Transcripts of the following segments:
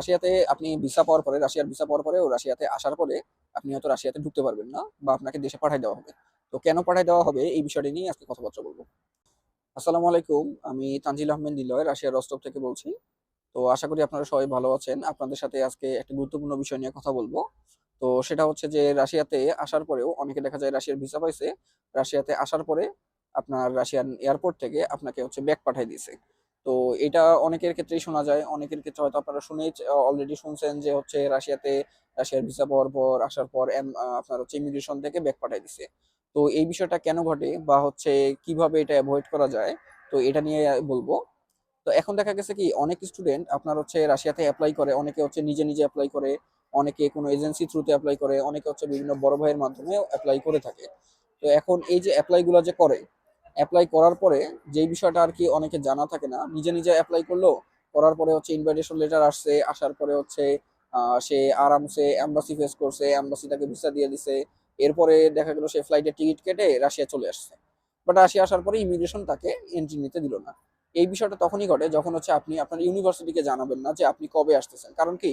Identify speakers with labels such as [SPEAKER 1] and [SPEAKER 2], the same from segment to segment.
[SPEAKER 1] রাশিয়াতে আপনি ভিসা পাওয়ার পরে, রাশিয়ার ভিসা পাওয়ার পরে ও রাশিয়াতে আসার পরে আপনি হয়তো রাশিয়াতে ঢুকতে পারবেন না বা আপনাকে দেশে পাঠিয়ে দেওয়া হবে। তো কেন পাঠিয়ে দেওয়া হবে এই বিষয়টি নিয়ে আজকে কথাবার্তা বলব। আসসালামু আলাইকুম, আমি তানজিল আহমেদ নিলয়, রাশিয়ার রস্তব থেকে বলছি। তো আশা করি আপনারা সবাই ভালো আছেন। আপনাদের সাথে আজকে একটা গুরুত্বপূর্ণ বিষয় নিয়ে কথা বলব। তো সেটা হচ্ছে যে রাশিয়াতে আসার পরেও অনেকে দেখা যায় রাশিয়ার ভিসা পাইছে। রাশিয়াতে আসার পরে আপনার রাশিয়ান এয়ারপোর্ট থেকে আপনাকে হচ্ছে ব্যাক পাঠিয়ে দিয়েছে। তো এটা অনেকের ক্ষেত্রেই শোনা যায়। অনেকের ক্ষেত্রে হয়তো আপনারা শুনেই অলরেডি শুনছেন যে হচ্ছে রাশিয়াতে রাশিয়ার ভিসা পাওয়ার পর, আসার পর আপনার হচ্ছে ইমিগ্রেশন থেকে ব্যাক পাঠিয়ে দিছে। তো এই বিষয়টা কেন ঘটে বা হচ্ছে কীভাবে এটা অ্যাভয়েড করা যায়, তো এটা নিয়ে বলব। তো এখন দেখা গেছে কি, অনেক স্টুডেন্ট আপনার হচ্ছে রাশিয়াতে অ্যাপ্লাই করে, অনেকে হচ্ছে নিজে নিজে অ্যাপ্লাই করে, অনেকে কোনো এজেন্সি থ্রুতে অ্যাপ্লাই করে, অনেকে হচ্ছে বিভিন্ন বড় ভাইয়ের মাধ্যমে অ্যাপ্লাই করে থাকে। তো এখন এই যে অ্যাপ্লাই গুলো যে করে অ্যাপ্লাই করার পরে যেই বিষয়টা আর কি অনেকে জানা থাকে না, নিজে নিজে অ্যাপ্লাই করল, করার পরে হচ্ছে ইনভাইটেশন লেটার আসছে, আসার পরে হচ্ছে সে আরামসে এম্বাসি ফেস করছে এম্বাসি তাকে ভিসা দিয়ে দিছে, এরপরে দেখা গেল সে ফ্লাইটের টিকিট কেটে রাশিয়া চলে আসছে। বাট রাশিয়া আসার পরে ইমিগ্রেশন তাকে এন্ট্রি নিতে দিল না। এই বিষয়টা তখনই ঘটে যখন হচ্ছে আপনি আপনার ইউনিভার্সিটিকে জানাবেন না যে আপনি কবে আসতেছেন। কারণ কি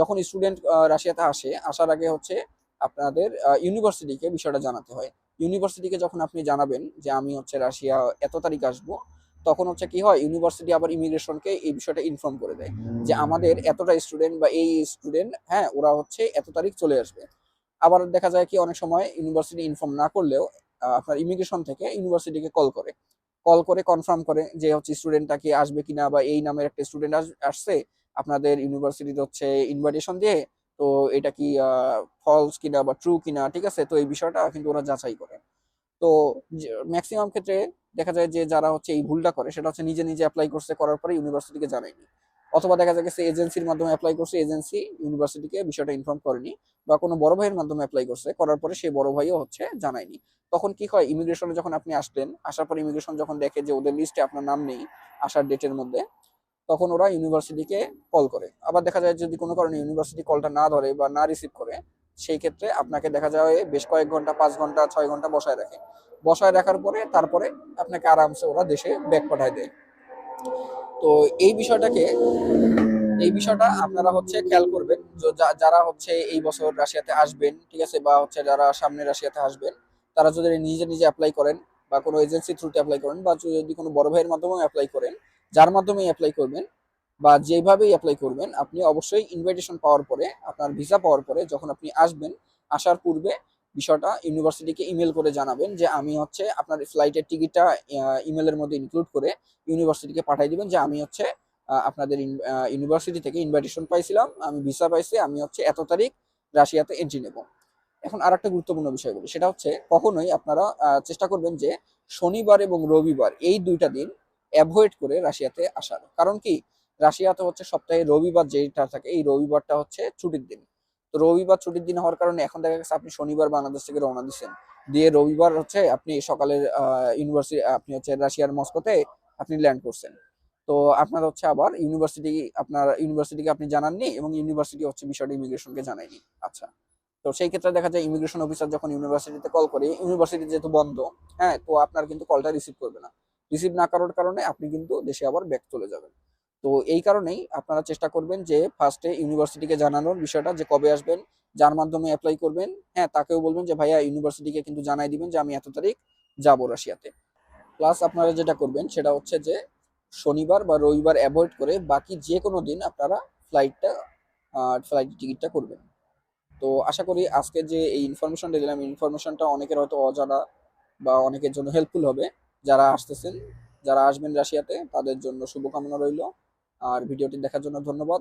[SPEAKER 1] যখন স্টুডেন্ট রাশিয়াতে আসে, আসার আগে হচ্ছে আপনাদের ইউনিভার্সিটিকে বিষয়টা জানাতে হয়। ইউনিভার্সিটিকে যখন আপনি জানাবেন যে আমি হচ্ছে রাশিয়া এত তারিখ আসব তখন হচ্ছে কি হয় ইউনিভার্সিটি আবার ইমিগ্রেশনকে এই বিষয়টা ইনফর্ম করে দেয় যে আমাদের এতটা স্টুডেন্ট বা এই স্টুডেন্ট হ্যাঁ ওরা হচ্ছে এত তারিখ চলে আসবে। আবার দেখা যায় কি অনেক সময় ইউনিভার্সিটি ইনফর্ম না করলেও আপনার ইমিগ্রেশন থেকে ইউনিভার্সিটিকে কল করে। কল করে কনফার্ম করে যে হচ্ছে স্টুডেন্টটা কি আসবে কিনা বা এই নামের একটা স্টুডেন্ট আসছে আপনাদের ইউনিভার্সিটিতে হচ্ছে ইনভাইটেশন দিয়ে তো এটা কি ফলস কিনা বা ট্রু কিনা, ঠিক আছে? তো এই বিষয়টা কিন্তু ওরা যাচাই করে। তো ম্যাক্সিমাম ক্ষেত্রে দেখা যায় যে যারা হচ্ছে এই ভুলটা করে, সেটা হচ্ছে নিজে নিজে অ্যাপ্লাই করছে করার পরে ইউনিভার্সিটিকে জানায়নি। অথবা দেখা গেছে এজেন্সির মাধ্যমে অ্যাপ্লাই করছে এজেন্সি ইউনিভার্সিটিকে বিষয়টা ইনফর্ম করেনি বা কোনো বড় ভাইয়ের মাধ্যমে অ্যাপ্লাই করছে, করার পরে সেই বড় ভাইও হচ্ছে জানায়নি। তখন কি হয় ইমিগ্রেশনে যখন আপনি আসলেন, আসার পর ইমিগ্রেশন যখন দেখে যে ওদের লিস্টে আপনার নাম নেই, আসার ডেটের মধ্যে তখন ওরা ইউনিভার্সিটিকে কল করে। আবার দেখা যায় যদি কোনো কারণে ইউনিভার্সিটি কলটা না ধরে বা না রিসিভ করে, সেই ক্ষেত্রে আপনাকে দেখা যায় বেশ কয়েক ঘণ্টা, পাঁচ ঘণ্টা, ছয় ঘণ্টা বসায় রাখে। বসায় রাখার পরে তারপরে আপনাকে আরামসে ওরা দেশে ব্যাক পাঠায় দেয়। তো এই বিষয়টাকে, এই বিষয়টা আপনারা হচ্ছে খেয়াল করবেন। যারা হচ্ছে এই বছর রাশিয়াতে আসবেন, ঠিক আছে, বা হচ্ছে যারা সামনে রাশিয়াতে আসবেন, তারা যদি নিজে নিজে অ্যাপ্লাই করেন বা কোনো এজেন্সি থ্রুতে অ্যাপ্লাই করেন বা যদি কোনো বড় ভাইয়ের মাধ্যমে অ্যাপ্লাই করেন যার মাধ্যমে অ্যাপ্লাই করবেন বা যেভাবেই অ্যাপ্লাই করবেন, আপনি অবশ্যই ইনভাইটেশন পাওয়ার পরে, আপনার ভিসা পাওয়ার পরে যখন আপনি আসবেন, আসার পূর্বে বিষয়টা ইউনিভার্সিটিকে ইমেল করে জানাবেন যে আমি হচ্ছে আপনার ফ্লাইটের টিকিটটা ইমেলের মধ্যে ইনক্লুড করে ইউনিভার্সিটিকে পাঠিয়ে দিবেন যে আমি হচ্ছে আপনাদের ইউনিভার্সিটি থেকে ইনভাইটেশন পাইছিলাম, আমি ভিসা পাইছি, আমি হচ্ছে এত তারিখ রাশিয়াতে এন্ট্রি নেব। এখন আর একটা গুরুত্বপূর্ণ বিষয় বলি, সেটা হচ্ছে কখনোই আপনারা চেষ্টা করবেন যে শনিবার এবং রবিবার এই দুইটা দিন অ্যাভয়েড করে রাশিয়াতে আসার। কারণ কি? রাশিয়াতে হচ্ছে সপ্তাহে রবিবার যেটা থাকে, এই রবিবারটা হচ্ছে ছুটির দিন। তো রবিবার ছুটির দিন হওয়ার কারণে এখন দেখা গেছে আপনি শনিবার বাংলাদেশ থেকে রওনা দিচ্ছেন। দিয়ে রবিবার হচ্ছে আপনি সকালের ইউনিভার্সিটি আপনি হচ্ছে রাশিয়ার মস্কোতে আপনি ল্যান্ড করছেন। তো আপনার হচ্ছে আবার ইউনিভার্সিটি আপনার ইউনিভার্সিটিকে আপনি জানাননি এবং ইউনিভার্সিটি হচ্ছে বিষয়টা ইমিগ্রেশনকে জানায়নি। আচ্ছা তো সেই ক্ষেত্রে দেখা যায় ইমিগ্রেশন অফিসার যখন ইউনিভার্সিটিতে কল করে ইউনিভার্সিটি যেহেতু বন্ধ হ্যাঁ তো আপনার কিন্তু কলটা রিসিভ করবে না। রিসিভ না করার কারণে আপনি কিন্তু দেশে আবার ব্যাক চলে যাবেন। তো এই কারণেই আপনারা চেষ্টা করবেন যে ফার্স্টে ইউনিভার্সিটিকে জানানোর বিষয়টা যে কবে আসবেন, যার মাধ্যমে অ্যাপ্লাই করবেন। হ্যাঁ তাকেও বলবেন যে, ভাইয়া ইউনিভার্সিটিকে কিন্তু জানাই দিবেন যে, আমি এত তারিখ যাব রাশিয়াতে। প্লাস আপনারা যেটা করবেন, সেটা হচ্ছে যে, শনিবার বা রবিবার অ্যাভয়েড করে বাকি যে কোনো দিন আপনারা ফ্লাইটটা ফ্লাইট টিকিটটা করবেন। তো আশা করি আজকে যে এই ইনফরমেশনটা দিলাম ইনফরমেশনটা অনেকের হয়তো অজানা বা অনেকের জন্য হেল্পফুল হবে। যারা আসতেছেন যারা আসবেন রাশিয়াতে তাদের জন্য শুভকামনা রইল। আর ভিডিওটি দেখার জন্য ধন্যবাদ।